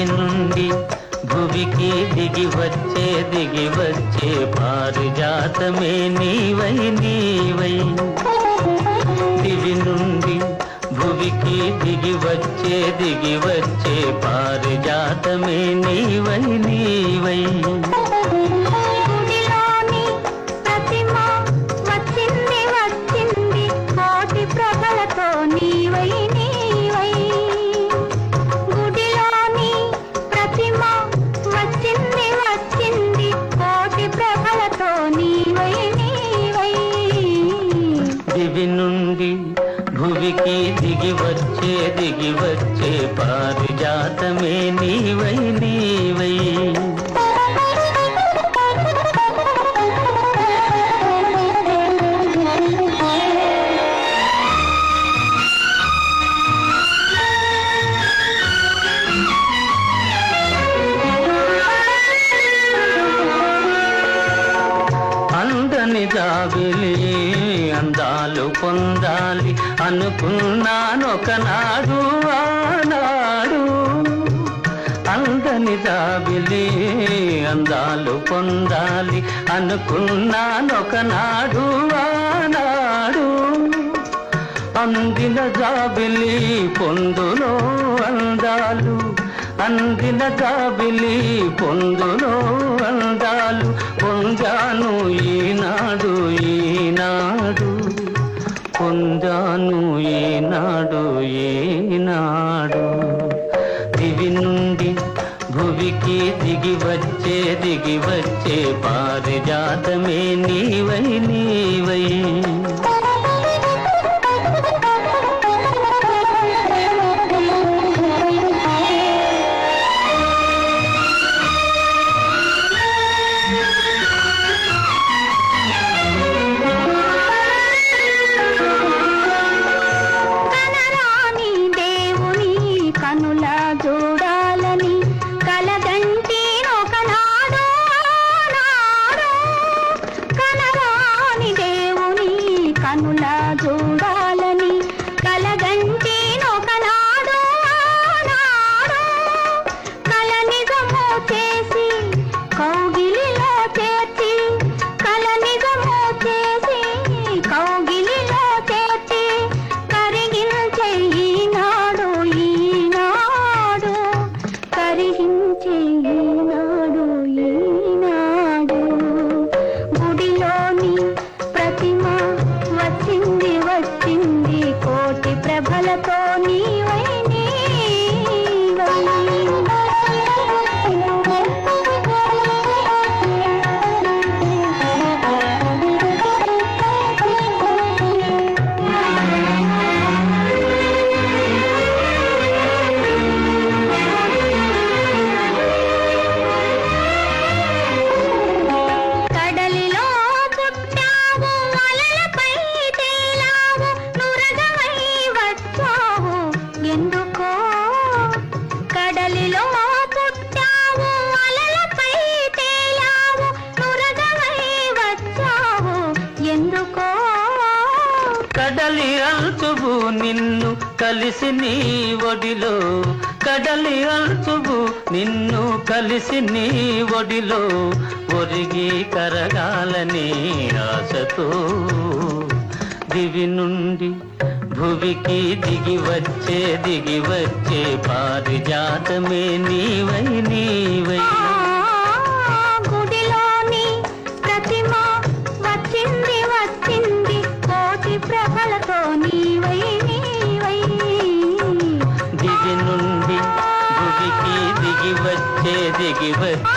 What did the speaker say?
దిగి నుండి భువికి దిగి వచ్చే దిగి వచ్చే పారిజాతమే నీవై నీవై. దివి నుండి భువికి దిగి వచ్చే దిగి వచ్చే పారిజాతమే నీవై నీవై. పృథివి నుండి భువికి దిగి వచ్చే దిగి వచ్చే పారిజాతమే నీవై నీవై. అందని జాబిలి ఆనందాలు పొందాలి అనుకున్నానొకనాడు ఆనాడు. అందని దాబిలి అందాలు పొందాలి అనుకున్నానొకనాడు ఆనాడు. అందిన జాబిలి పొందులో అందాలు అందిన జాబిలి పొందులో అందాలు పొందాను ఈనాడు ఈనాడు. పొందాను ఈనాడు ఈనాడు దివి నుండి భువికి దిగి వచ్చే దిగి వచ్చే పారిజాతమే నీవై నీవై. ಜೋಡ కడలి నిన్ను కలిసి నీ ఒడిలో. కడలి అల్చువు నిన్ను కలిసి నీ ఒడిలో. ఒరిగి కరగాలని ఆశతో దివి నుండి భువికి దిగి వచ్చే దిగి వచ్చే పారిజాతమే నీవై నీవై. దిగి నుండి